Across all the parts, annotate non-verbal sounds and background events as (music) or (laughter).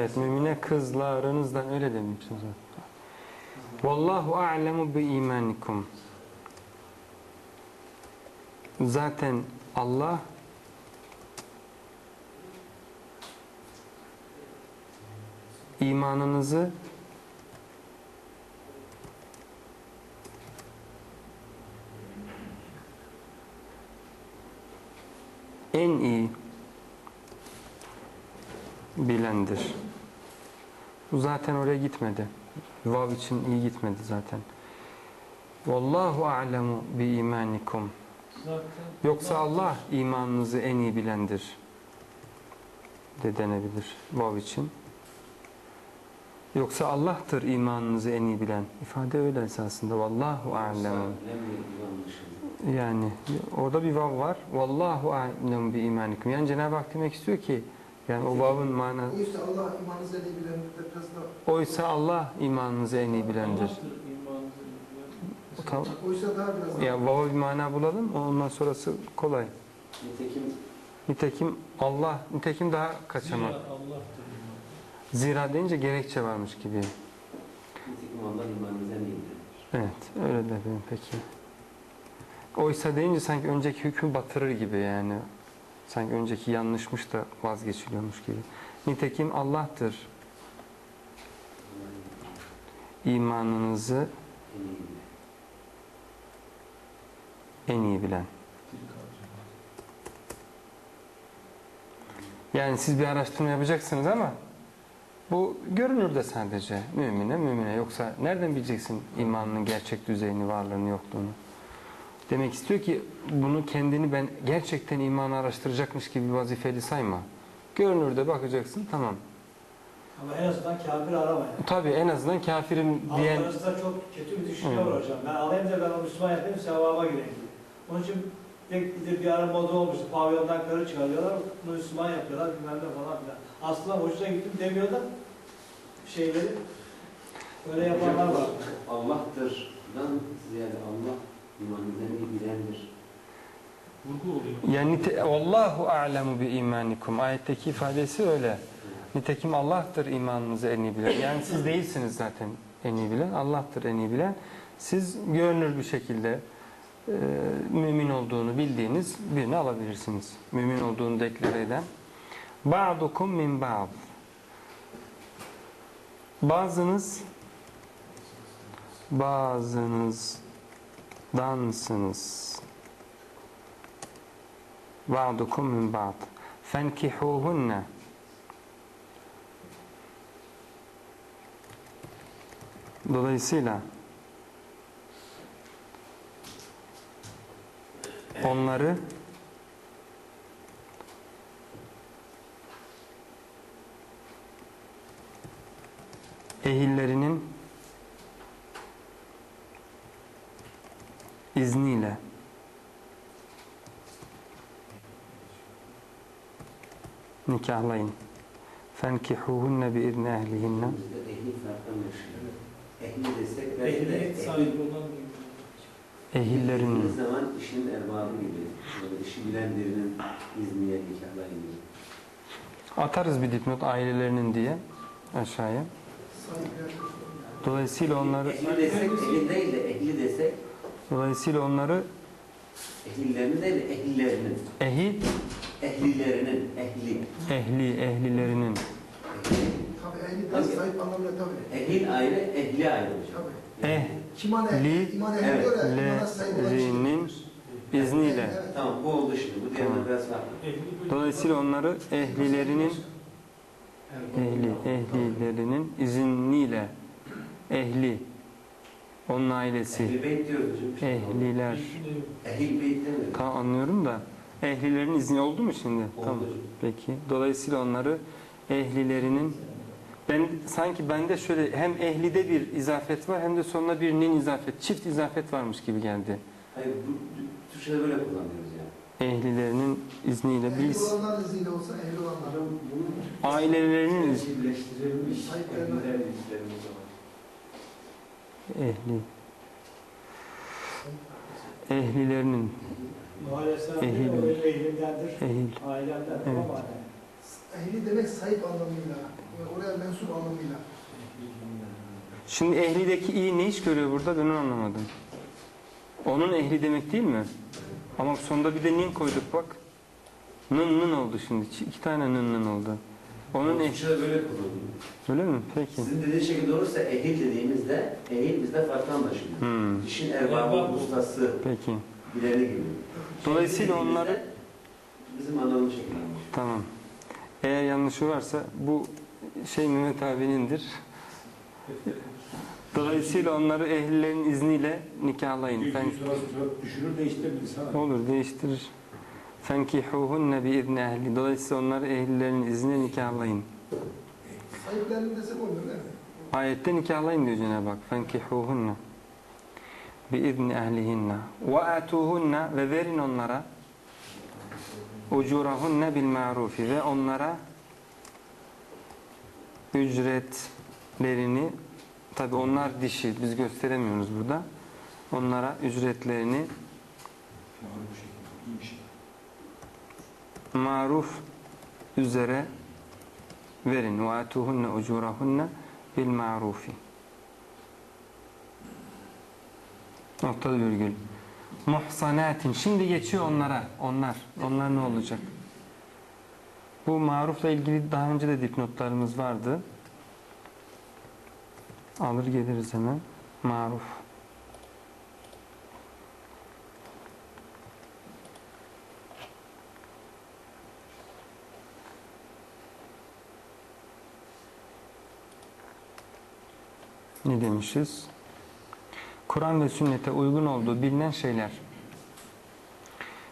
Evet, mümine kızlarınızdan öyle demişsiniz. Vallahu a'lemu bi imanikum. Zaten Allah imanınızı en iyi bilendir. Zaten oraya gitmedi. Vav için iyi gitmedi zaten. Vallahu a'lemu bi imanikum. Yoksa Allah imanınızı en iyi bilendir. De denebilir vav için. Yoksa Allah'tır imanınızı en iyi bilen. İfade öyle esasında. Vallahu a'lemu. Yani orada bir vav var. Vallahu a'lemu bi imanikum. Yani Cenab-ı Hak demek istiyor ki yani o vav'ın manası O işte Allah imanınızı en iyi bilendir de oysa Allah imanınızı en iyi bilendir. Tamam. oysa daha biraz. Ya vava bir mana bulalım. Ondan sonrası kolay. Nitekim Nitekim Allah, nitekim daha Zira kaçamak. Allah'tır iman. Zira deyince gerekçe varmış gibi. nitekim Allah imanınıza. Evet, öyle dedim peki. Oysa deyince sanki önceki hükmü batırır gibi yani. Sanki önceki yanlışmış da vazgeçiliyormuş gibi. Nitekim Allah'tır imanınızı En iyi bilen. Yani siz bir araştırma yapacaksınız ama bu görünürde sadece mümine mümine yoksa nereden bileceksin imanının gerçek düzeyini, varlığını, yokluğunu? Demek istiyor ki bunu kendini ben gerçekten imanı araştıracakmış gibi bir vazifeli sayma. Görünürde bakacaksın tamam. Ama en azından kafir arama yani. Tabii en azından kafirim diyen arasında çok kötü bir düşünce var hocam. Ben alayım da ben o Müslüman yapayım sevaba gireyim. Onun için tek bir, bir ara moda olmuştu. Pavyondan karı çıkarıyorlar, bunu Müslüman yapıyorlar bilmem ne falan filan. Aslında hoşuna gittim demiyor da şeyleri öyle yapanlar var. Allah'tırdan ziyade Allah iyi bilendir. Vurgu oluyor. yani nite, Allahu a'lemu bi imanikum ayetteki ifadesi öyle. Nitekim Allah'tır imanınızı en iyi bilen. Yani siz değilsiniz zaten en iyi bilen. Allah'tır en iyi bilen. Siz görünür bir şekilde e, mümin olduğunu bildiğiniz birini alabilirsiniz. Mümin olduğunu deklare eden. Ba'dukum min ba'd. Bazınız bazınızdansınız. Ba'dukum min ba'd. Fenkihuhunne. Dolayısıyla onları ehillerinin izniyle nikahlayın. Fenkihuhunne bi izni ehlihinne. Ehli desek Ehillerinin dediğiniz zaman işin erbabı gibi. Böyle işi bilen birinin izniye nikahlayın gibi. atarız bir dipnot ailelerinin diye aşağıya. Dolayısıyla onları Ehli desek, ehli değil de ehli desek, dolayısıyla onları ehlilerinin değil de ehlilerinin. ehil Ehlilerinin, ehli. ehli ehlilerinin Ehli. Tabii ehli biraz sahip anlamıyla tabii. Ehil ayrı, ehli ayrı hocam. Tabii. eh Kim an ehli, Li- iman ehli Evet. diyor ya, imana sahip olan kişi. Lerinin izniyle. Evet. Tamam bu oldu şimdi. Bu diğerine Tamam. biraz farklı. Dolayısıyla onları ehlilerinin ehli ehlilerinin izniyle ehli onun ailesi Ehli beyt diyoruz hocam. ehliler beyt tam anlıyorum da ehlilerin izni oldu mu şimdi? Oldu Tamam. Peki. Dolayısıyla onları ehlilerinin ben sanki bende şöyle hem ehlide bir izafet var hem de sonuna bir nin izafet, çift izafet varmış gibi geldi. Hayır bu Türkçe'de böyle kullanıyoruz yani. Ehlilerinin izniyle Ehli biz olanlar izniyle olsa ehli olanlar. ailelerinin iz- birleştirilmiş Sahiplerine. Ehli ehlilerinin Maalesef Ehil. Ehil. Ailemden Evet. ama Ehli demek sahip anlamıyla. Oraya anlamıyla. Şimdi ehlideki i ne iş görüyor burada ben onu anlamadım. Onun ehli demek değil mi? Ama sonunda bir de nin koyduk bak. Nın nın oldu şimdi. İki tane nın nın oldu. Onun. Türkçe'de böyle kullanılıyor. Öyle mi? Peki. Sizin dediğiniz şekilde olursa ehil dediğimizde ehil bizde farklı anlaşılıyor. Hmm. İşin erbabı, ustası, Peki. bileni gibi. Dolayısıyla Dediğimizde onları bizim anladığımız şekilde anlaşılıyor. Tamam. Eğer yanlışı varsa bu şey Mehmet abinindir. (laughs) Dolayısıyla onları ehlilerin izniyle nikahlayın. Fen, Düşürür değiştirebiliriz ha. olur değiştirir. Bi izni ehli. Dolayısıyla onları ehlilerin izniyle nikahlayın. Sahiplerini desek olur değil mi? Ayette nikahlayın diyor Cenab-ı Hak. Fenkihuhunne bi izni ehlihinne. Ve verin onlara bil ma'rufi ve onlara ücretlerini tabi onlar dişi biz gösteremiyoruz burada. Onlara ücretlerini. İyi bir şey. Maruf üzere verin. Ucurahunne bil ma'rufi. Noktalı virgül. Muhsanatin. Şimdi geçiyor onlara. Onlar. Onlar ne olacak? Bu marufla ilgili daha önce de dipnotlarımız vardı. Alır geliriz hemen. Maruf. Ne demişiz? Kur'an ve sünnete uygun olduğu bilinen şeyler.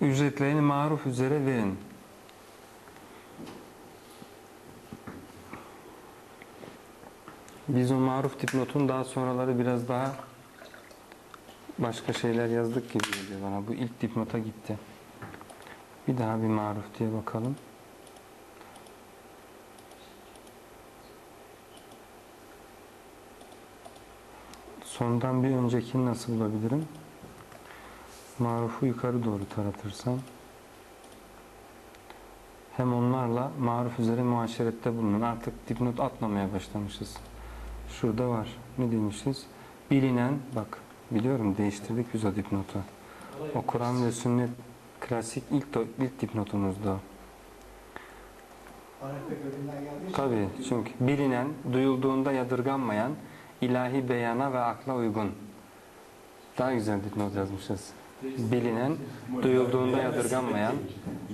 Ücretlerini maruf üzere verin. Biz o maruf dipnotun daha sonraları biraz daha başka şeyler yazdık gibi geliyor bana. Bu ilk dipnota gitti. Bir daha bir maruf diye bakalım. Sondan bir öncekini nasıl bulabilirim? Marufu yukarı doğru taratırsam hem onlarla maruf üzere muaşerette bulunun. Artık dipnot atmamaya başlamışız. Şurada var. Ne demişiz? Bilinen, bak biliyorum değiştirdik biz o dipnotu. O Kur'an ve sünnet klasik ilk, ilk için. Tabii çünkü bilinen, duyulduğunda yadırganmayan, ilahi beyana ve akla uygun. Daha güzel dipnot yazmışız. Bilinen, duyulduğunda yadırganmayan,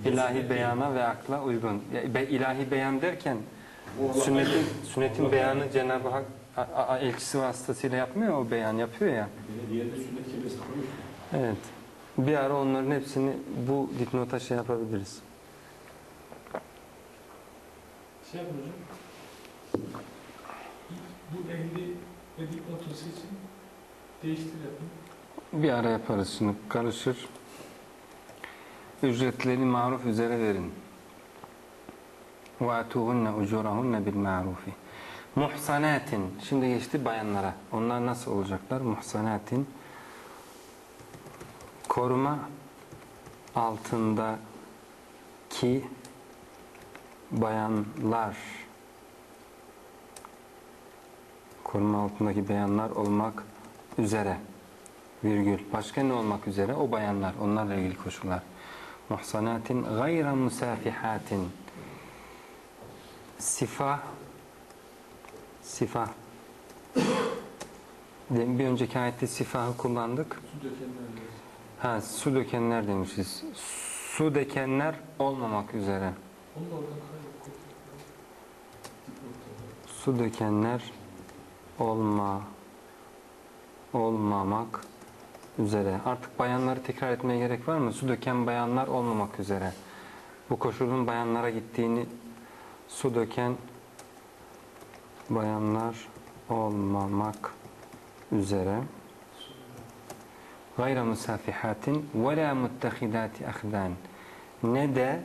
ilahi beyana ve akla uygun. İlahi beyan derken sünnetin, sünnetin beyanı Cenab-ı Hak elçisi vasıtasıyla yapmıyor o beyan yapıyor ya. Evet. Bir ara onların hepsini bu dipnota şey yapabiliriz. Şey yapın. Bu ehli ve dipnotu için değiştir yapın. Bir ara yaparız şimdi karışır. Ücretlerini maruf üzere verin. وَاَتُوهُنَّ اُجُورَهُنَّ بِالْمَعْرُوفِ Muhsanatin. Şimdi geçti bayanlara. Onlar nasıl olacaklar? Muhsanatin. Koruma altındaki bayanlar. Koruma altındaki bayanlar olmak üzere virgül. Başka ne olmak üzere? O bayanlar. Onlarla ilgili koşullar. Muhsanatin gayra musafihatin. Sifa Sifa Bir önceki ayette sifahı kullandık. Su. Ha, su dökenler demişiz. Su dökenler olmamak üzere. Su dökenler olma olmamak üzere. Artık bayanları tekrar etmeye gerek var mı? Su döken bayanlar olmamak üzere. Bu koşulun bayanlara gittiğini su döken bayanlar olmamak üzere. Gayra musafihatin ve la muttehidati ahdan. Ne de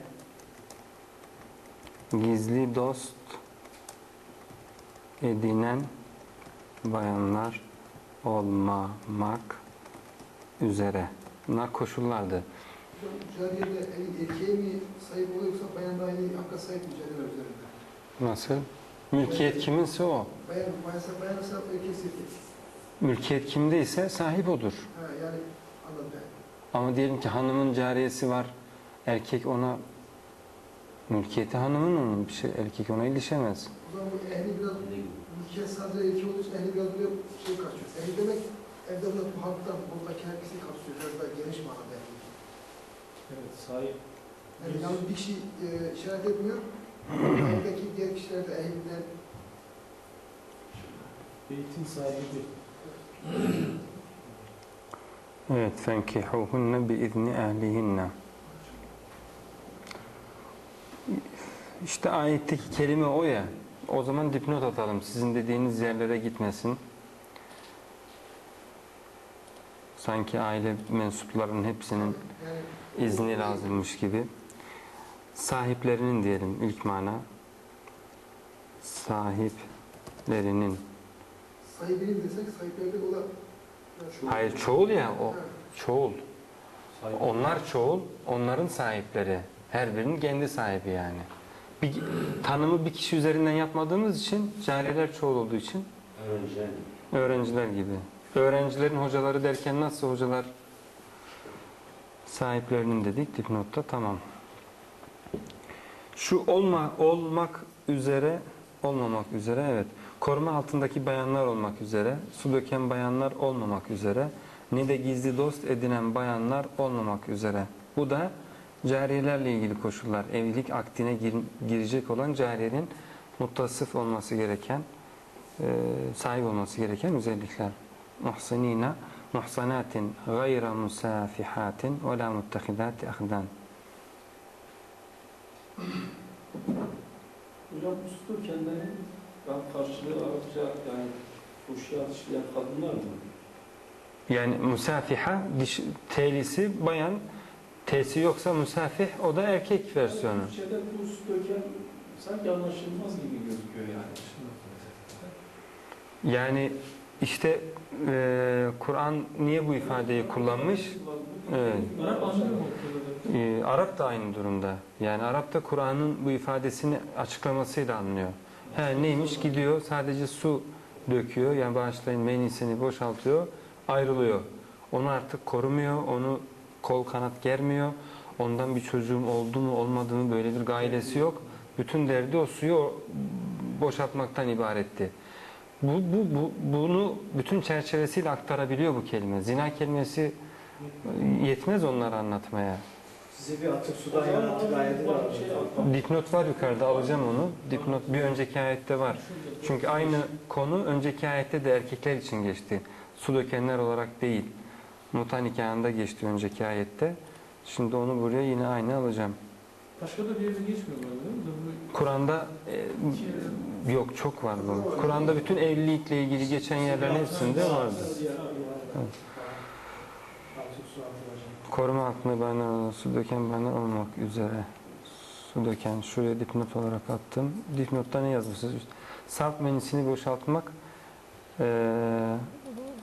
gizli dost edinen bayanlar olmamak üzere. Bunlar koşullardı. El- erkeğe mi sahip oluyor yoksa bayan da aynı hakka sahip mi cariyeler üzerinde? Nasıl? Mülkiyet kiminse o. Bayan, bayansa bayansa erkeği Mülkiyet kimdeyse sahip odur. Ha yani anladım. Ama diyelim ki hanımın cariyesi var. Erkek ona mülkiyeti hanımın onun bir şey erkek ona ilişemez. O zaman bu ehli biraz Mülkiyet sadece olduğu için ehli biraz buraya şey kaçıyor. Ehli demek evde burada bu halktan buradaki herkesi kapsıyor. Biraz daha geniş manada yani. Evet, sahip. Yani yalnız bir kişi e, işaret etmiyor. Evdeki diğer kişiler de ehlinden Beytin sahibi. Evet, fenkihuhunne bi izni ehlihinne. İşte ayetteki kelime o ya. O zaman dipnot atalım. Sizin dediğiniz yerlere gitmesin. Sanki aile mensuplarının hepsinin izni lazımmış gibi. Sahiplerinin diyelim ilk mana. Sahiplerinin. sahibinin desek sahiplerde olan Hayır çoğul ya o. Çoğul. Onlar çoğul, onların sahipleri. Her birinin kendi sahibi yani. Bir, tanımı bir kişi üzerinden yapmadığımız için, cariyeler çoğul olduğu için Öğrenciler öğrenciler gibi. Öğrencilerin hocaları derken nasıl hocalar sahiplerinin dedik dipnotta tamam. Şu olma olmak üzere olmamak üzere evet. Koruma altındaki bayanlar olmak üzere, su döken bayanlar olmamak üzere, ne de gizli dost edinen bayanlar olmamak üzere. Bu da cariyelerle ilgili koşullar. Evlilik akdine gir- girecek olan cariyenin muttasıf olması gereken, e, sahip olması gereken özellikler. Muhsinina, muhsanatin, gayra musafihatin ve la muttehidati ahdan. Hocam sütun kendini ben karşılığı Arapça yani fuhşiyat işleyen kadınlar mı? Yani musafiha, diş, telisi bayan, tesi yoksa musafih, o da erkek versiyonu. Türkçe'de bu süt döken sanki anlaşılmaz gibi gözüküyor yani. Yani işte e, Kur'an niye bu ifadeyi kullanmış? Evet. Arap anlıyor mu? E, Arap da aynı durumda. Yani Arap da Kur'an'ın bu ifadesini açıklamasıyla anlıyor. He, neymiş? Gidiyor sadece su döküyor. Yani bağışlayın menisini boşaltıyor. Ayrılıyor. Onu artık korumuyor. Onu kol kanat germiyor. Ondan bir çocuğum oldu mu olmadı mı böyle bir gailesi yok. Bütün derdi o suyu boşaltmaktan ibaretti. Bu, bu, bu, bunu bütün çerçevesiyle aktarabiliyor bu kelime. Zina kelimesi yetmez onları anlatmaya. Size bir atık sudan yana atık ayeti var. Dipnot var yukarıda alacağım onu. Dipnot bir önceki ayette var. Çünkü aynı konu önceki ayette de erkekler için geçti. Su dökenler olarak değil. Muta nikahında geçti önceki ayette. Şimdi onu buraya yine aynı alacağım. Başka da bir yerde geçmiyor bu arada değil mi? Bu Kur'an'da e, yok çok var bu. Kur'an'da bütün evlilikle ilgili geçen yerlerin hepsinde vardı. Atılacak. Koruma altında bayanlar, su döken bayanlar olmak üzere. Su döken, şuraya dipnot olarak attım. Dipnotta ne yazmışsınız? Salt menisini boşaltmak eee,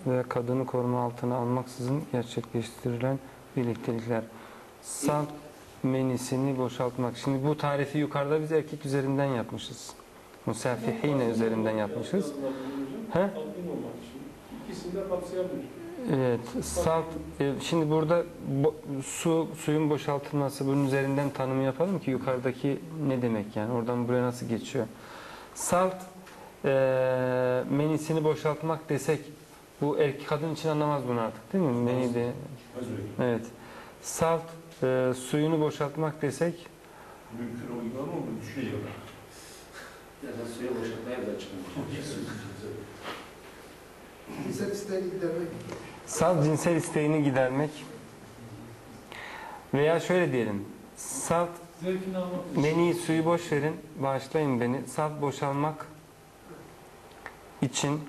ve kadını koruma altına almaksızın gerçekleştirilen birliktelikler. Salt menisini boşaltmak. Şimdi bu tarifi yukarıda biz erkek üzerinden yapmışız. Musafihine üzerinden yapmışız. He? Evet, salt. e, Şimdi burada su suyun boşaltılması bunun üzerinden tanımı yapalım ki yukarıdaki ne demek yani oradan buraya nasıl geçiyor? Salt e, menisini boşaltmak desek bu erkek kadın için anlamaz bunu artık değil mi? Meni de evet. Salt e, suyunu boşaltmak desek Mümkün o gibi ama bu düşünüyor. Ya da suya boşaltmaya da cinsel isteğini gidermek. salt cinsel isteğini gidermek veya şöyle diyelim. Salt zevkini almak için. Meni suyu boş verin, bağışlayın beni. Salt boşalmak için